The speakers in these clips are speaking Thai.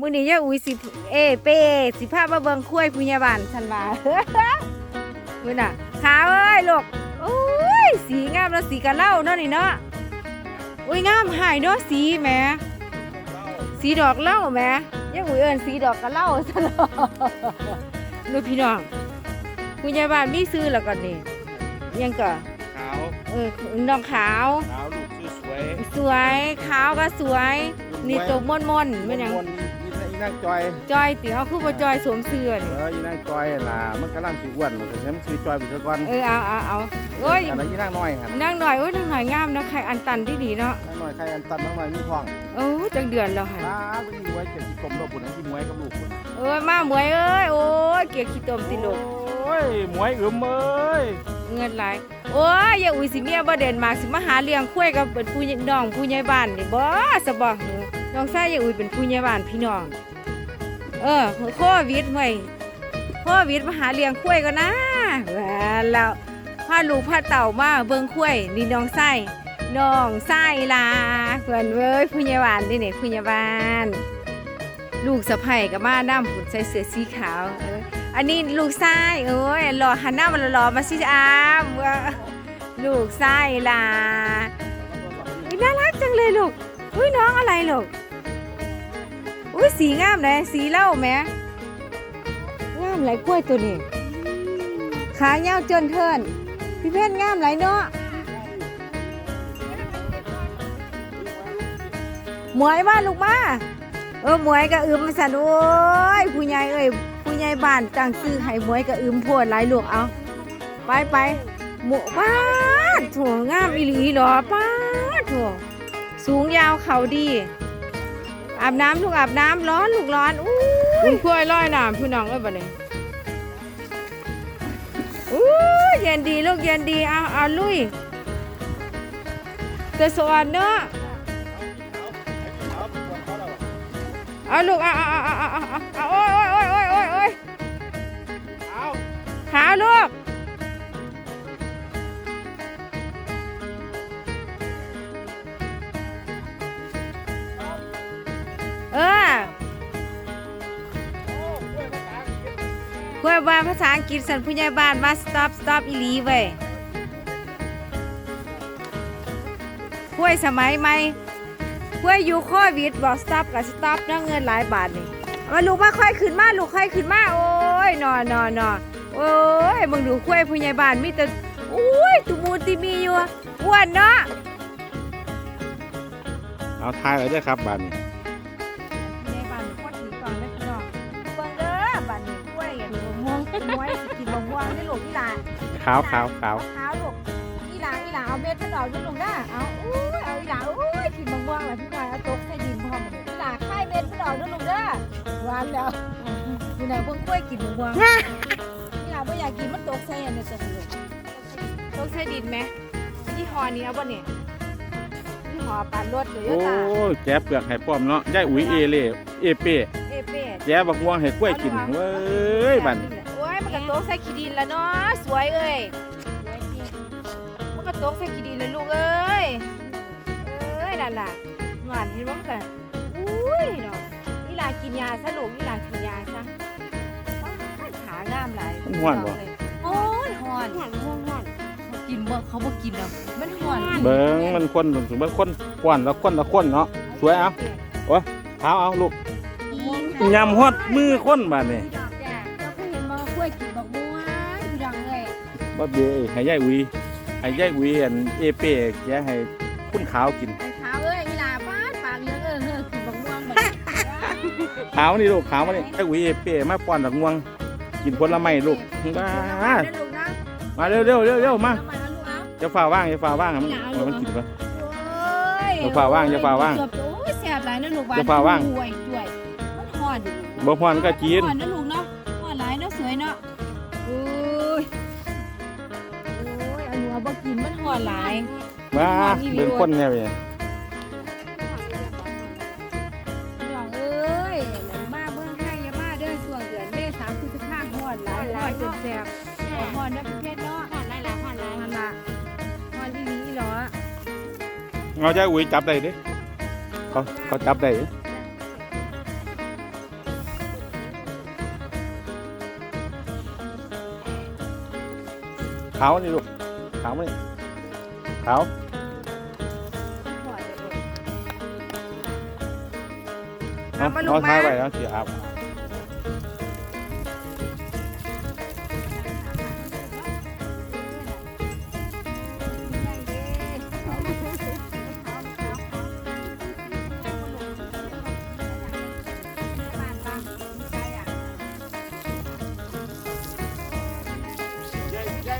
มื้อนี้ยายอุ้ยสิเอเป้สิพามาเบิ่งคุ้ยผู้ใหญ่บ้านฉันว่ามื้อน่ะขาวเอ้ยลูกโอ้ยสีงามแล้วสีกะเหล่าเนาะนี่เนาะอุ้ยงามหายเนาะสีแหมสีดอกเหล่าแหมยายอุ้ยเอิ้นสีดอกกะเหล่าซะเนาะลูกพี่น้องผู้ใหญ่บ้านมีซื้อแล้วก็นี่ยังก็ขาวเออน้องขาวขาวลูกคือสวยสวยขาวก็สวยนี่ตัวม่อนๆเป็นหยังมว นๆอีอีนางจอยจอยติเขาคือบ่จอยสวมเสื้อเอนี่ออีนางจอยล่ะมันกำลังสิอ้วนมันก็มันคือจอยไปซะก่อนเออเอาเอาเอาโอ้ยอันนั้นอีนางน้อยหั่นนั่งหน่อยโอ้ยนั่งหน่อยงามนะใครอันตันที่ดีเนาะนางน้อยใครอันตันนางน้อยมีท้องโอ้ยจังเดือนแล้วค่ะตาเป็นมวยเจ็บที่กลมดอกบุญที่มวยกับลูกพุ่นเอ้ยมาหมวยเอ้ยโอ้ยเกลียดขี้ตมติลูกโอ้ยมวยอึมเอ้ยเงินหลายโอ้ยอย่าอุ้ยสิเมียบ่เด่นมากสิมาหาเลี้ยงคุ้ยกับเป็นผู้ใหญ่น้องผู้ใหญ่บ้านนี่บ่สะบ่หือน้องชายอย่าอุ้ยเป็นผู้ใหญ่บ้านพี่น้อง เออโควิดห่วยโควิดมาหาเลี้ยงคุ้ยก็นะแล้วพาลูกพาเต่ามาเบิ่งคุ้ยนี่น้องไส้น้องไส้ลาเพื่อนเว้ยผู้ใหญ่บ้านนี่นี่ผู้ใหญ่บ้าน ลูกสะใภ้กับมาน้ำผุนใส่เสื้อสีขาวเอออันนี้ลูกไส้เอ้ยรอหันหน้ามาหล่อมาสิอามว่าลูกไส้ลาน่ารักจังเลยลูกอุ้ยน้องอะไรลูก อุ้ยสีงามเลยสีเหล้าไหมงามหลายกล้วยตัวนี้ขาเงาจนเทินพี่เพชรงามหลายเนาะหมวยมาลูกมาเออหมวยกะอึมสันโอ้ยผู้ใหญ่เอ้ยผู้ใหญ่บ้านตั้งซื้อให้หมวยกะอึมโพดหลายลูกเอาไปไปหมูป้าดโถั่วงามอีหลีหรอป้าถั่วสูงยาวเขาดี อาบน้ำลูกอาบน้ำร้อนลูกร้อนอู้ยคุยร้อยน้ำพี่น้องเอ้ยบ่เนี่ยอู้ยเย็นดีลูกเย็นดีเอาเอาลุยจะสวัสดเนาะเอาลูกเอาเอาเอาเอาเอาเอาเอาโอ้ยโอ้ยโอ้ยโอ้ยโอ้ยโอ้ยเอาหาลูก คุยว่าภาษาอังกฤษสันผู้ใหญ่บ้านว่า stop stop อีหลีเว้ยคุยสมัยใหม่เพื่ออยู่โควิดบอกสต็อปกับสต็อปนาะเงินหลายบาทนี่มาลูกมาค่อยขึ้นมาลูกค่อยขึ้นมาโอ้ยนอนนอนนอนโอ้ยมึงดูคุ้ยผู้ใหญ่บ้านมีแต่โอ้ยตุมูติมีอยู่อ้วนเนาะเอาทายเลยได้อครับบัดนี้ผู้ กพี่หลานขาวขาวขาวขาวลูกพี่หลานพี่หลานเอาเม็ดมันออกด้วยลูกนะเอาอุ้ยเอาพี่หลานอุ้ยกินมะม่วงเลยพี่หลานเอาตกใส่ดินพร้อมเลยพี่หลานค่ายเม็ดมันออกด้วยลูกเด้อหวานแล้วอยู่ไหนเบิ่งกล้วยกินหมูบวงนี่เราไม่อยากกินมันตกใส่อันนี้จะลูกตกใส่ดินไหมยี่ห้อนี้เอาบ่เนี่ยยี่ห้อปานรถหรือโอ้ยะตายแกะเปลือกให้ป้อมเนาะยายอุ๋ยเอเล่เอเป้เอเป้แกะบักม่วงให้กล้วยกินเว้ยบัดนี้โอ้ ยมันก็ตกใส่ขี้ดินแล้วเนาะสวยเอ้ยมันก็ตกใส่ขี้ดินเลยลูกเอ้ยเอ้ยนั่นน่ะหวานเห็นบ่มันก็อุ้ยเนาะนี่ลากินยาซะลูกนี่ลากินยาซะว้ายขางามหลายมันฮ้อนบ่ฮ้อนฮ้อนฮ้อนฮ้อนฮ้อนเขากินบ่เขาบ่กินแล้วมันฮ้อนเบิ่งมันคนถึงมันคนกวนละคนละคนเนาะสวยเอาเอาเอาลูกยำฮอดมือคนบัดนี้ บ่เด้อให้ยายอุ๋ยให้ยายอุ๋ยอันเอเป้แกะให้คุณขาวกินไอ้ขาวเอ้ยอีหลาป้าดปากเหลืองเออเฮ้อกินบักม่วงบัดขาวนี่ลูกขาวมานี่ยายอุ๋ยเอเป้มาป้อนดอกม่วง กินผลไม้ลูกมาลูกนะมาเร็วเร็วเร็วเร็วมาเอามาแล้วลูกเอาจะฝ่าว่างจะฝ่าว่างให้มันให้มันกินปะโอ้ยอย่าฝ่าว่างอย่าฝ่าว่างเกือบโอ้ยแซ่บหลายนะลูกอย่าฝ่าว่าง ด้วยด้วยมันฮ้อนบ่พรก็กินฮ้อนนะลูก บกินมันหอนหลายมาเป็นคนเนี่ยพี่พี่น้องเอ้มาเมืองไทยอย่ามาเด้อช่วงเดือนเมษาพฤษภาหอนหลายหลายจนแสบหอนในประเทศนาะหอนไรละหอนอะไรหอนที่นี่หรอหงายอุ้ยจับได้ดิเขาเขาจับได้เขานี่ลูก khảo mấy khảo à, nói thay vậy đó chị ạ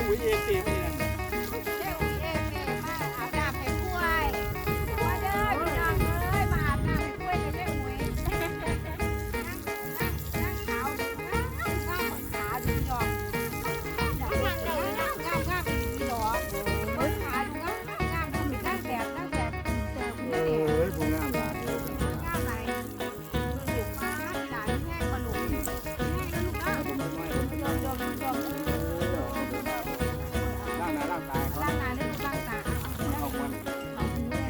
quý vị tìm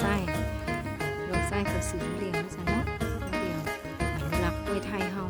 ไส้ลงไส้กับสีเหลืองซะเนาะเหลืองหมันรักด้วยไทยเฮา